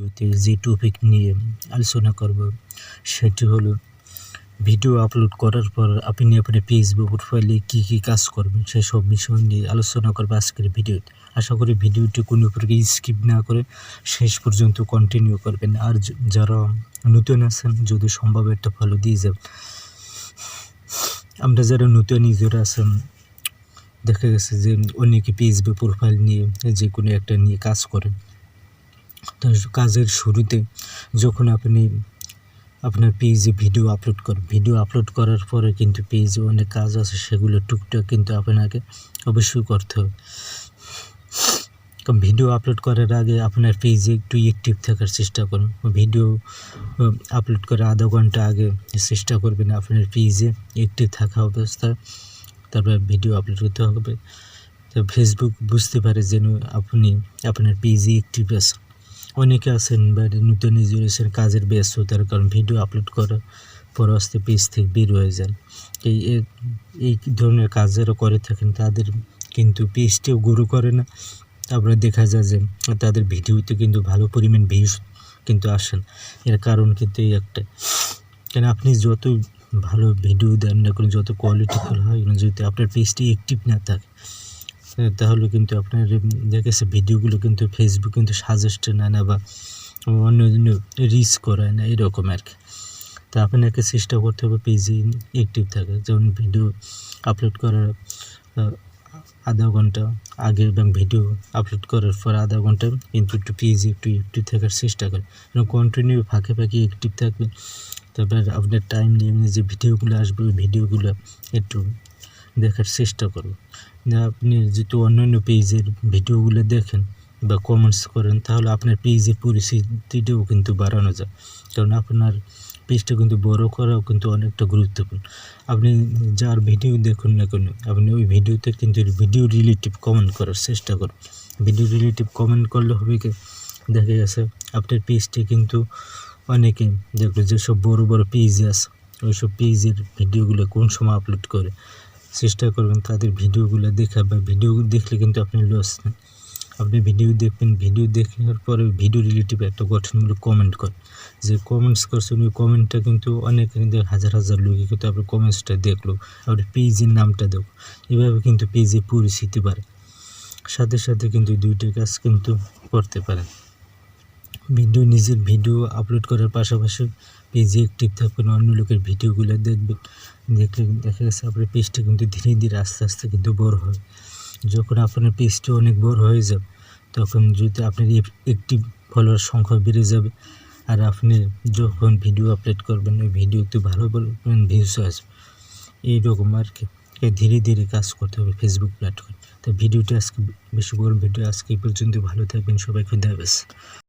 ভিডিওতে যে টপিক নিয়ে আলোচনা করব, সেটি হলো ভিডিও আপলোড করার পর আপনি আপনার ফেসবুক প্রোফাইলে কী কী কাজ করবেন, সেসব বিষয় নিয়ে আলোচনা করব আজকের ভিডিওতে। আশা করি ভিডিওটি কোনো প্রকার স্কিপ না করে শেষ পর্যন্ত কন্টিনিউ করবেন। আর যারা নতুন আছেন, যদি সম্ভব একটা ফলো দিয়ে যাবেন আমরা যারা নতুন ইউজার আছেন, দেখা গেছে যে অনেকে ফেসবুক প্রোফাইল নিয়ে যে কোনো একটা নিয়ে কাজ করেন। তো কাজের শুরুতে যখন আপনি আপনার পেজে ভিডিও আপলোড করেন ভিডিও আপলোড করার পরে কিন্তু পেজে অনেক কাজ আছে, সেগুলো টুকটাক কিন্তু আপনাকে অবশ্যই করতে হবে। ভিডিও আপলোড করার আগে আপনার পেজে একটু অ্যাক্টিভ থাকার চেষ্টা করুন। ভিডিও আপলোড করার আধা ঘণ্টা আগে চেষ্টা করবেন আপনার পেজে অ্যাক্টিভ থাকা অবস্থায়। তারপর ভিডিও আপলোড করতে হবে। তো ফেসবুক বুঝতে পারে যেন আপনি আপনার পেজে অ্যাক্টিভ আছেন। অনেকে আছেন বা নতুন নিজের কাজের ব্যস্ততার কারণ ভিডিও আপলোড করার পর আসতে পেজ থেকে বের হয়ে যান। এই এই ধরনের কাজ যারা করে থাকেন, তাদের কিন্তু পেজটিও গ্রো করে না। তারপরে দেখা যায় যে তাদের ভিডিওতে কিন্তু ভালো পরিমাণ ভিউজ কিন্তু আসেন এর কারণ কিন্তু এই একটা কেন আপনি যত ভালো ভিডিও দেন না করেন যত কোয়ালিটিফুল হয় যদি আপনার পেজটি অ্যাক্টিভ না থাকে তাহলে কিন্তু আপনার দেখা গেছে ভিডিওগুলো কিন্তু ফেসবুক কিন্তু সাজেস্টে নেয় না বা অন্য অন্য রিচ করায় না, এরকম আর কি। তা আপনাকে চেষ্টা করতে হবে পেজে অ্যাক্টিভ থাকে যেমন ভিডিও আপলোড করার আধা ঘণ্টা আগে এবং ভিডিও আপলোড করার পর আধা ঘণ্টা কিন্তু একটু পেজে একটু অ্যাক্টিভ থাকার চেষ্টা করেন। এবং কন্টিনিউ ফাঁকে ফাঁকে অ্যাক্টিভ থাকবেন। তারপর আপনার টাইম নিয়ে যে ভিডিওগুলো আসবে, ওই ভিডিওগুলো একটু দেখার চেষ্টা করুন। না আপনি যেহেতু অন্যান্য পেজের ভিডিওগুলো দেখেন বা কমেন্টস করেন, তাহলে আপনার পেজের পরিস্থিতিটাও কিন্তু বাড়ানো যায়। কারণ আপনার পেজটা কিন্তু বড় করাও কিন্তু অনেকটা গুরুত্বপূর্ণ। আপনি যার ভিডিও দেখুন না কেন, আপনি ওই ভিডিওতে কিন্তু ভিডিও রিলেটিভ কমেন্ট করার চেষ্টা করুন। ভিডিও রিলেটিভ কমেন্ট করলে হবে কি? দেখা গেছে, আপনার পেজটি কিন্তু অনেকে দেখল যেসব বড় বড় পেজ আছে ওইসব পেজের ভিডিওগুলো কোন সময় আপলোড করে? চেষ্টা করবেন তাদের ভিডিওগুলো দেখা বা ভিডিও দেখলে কিন্তু আপনি লস নেন। আপনি ভিডিও দেখবেন, ভিডিও দেখার পরে ভিডিও রিলেটিভ একটা গঠনমূলক কমেন্ট করেন। যে কমেন্টস করছেন, ওই কমেন্টটা কিন্তু অনেক কিন্তু হাজার হাজার লোকে কিন্তু আপনার কমেন্টসটা দেখল, আপনার পেজের নামটা দেখো। এভাবে কিন্তু পেজে পরিচিতি বাড়ে। সাথে সাথে কিন্তু দুইটা কাজ কিন্তু করতে পারেন। ভিডিও, নিজের ভিডিও আপলোড করার পাশাপাশি পেজে অ্যাক্টিভ থাকবেন অন্য লোকের ভিডিওগুলো দেখবেন। দেখলে দেখা গেছে আপনার পেজটা কিন্তু ধীরে ধীরে আস্তে আস্তে কিন্তু বড় হয়। যখন আপনার পেজটা অনেক বড় হয়ে যাবে, তখন যদি আপনার একটি ফলোয়ার সংখ্যা বেড়ে যাবে, আর আপনি যখন ভিডিও আপলোড করবেন, ওই ভিডিওতে ভালো পরিমাণ ভিউস আসবে। এইরকম আর কি। ধীরে ধীরে কাজ করতে হবে ফেসবুক প্ল্যাটফর্ম তো ভিডিওটা আজকে বেশি বড় ভিডিও আজকে এই পর্যন্ত। ভালো থাকবেন সবাই খুদা হাফেজ।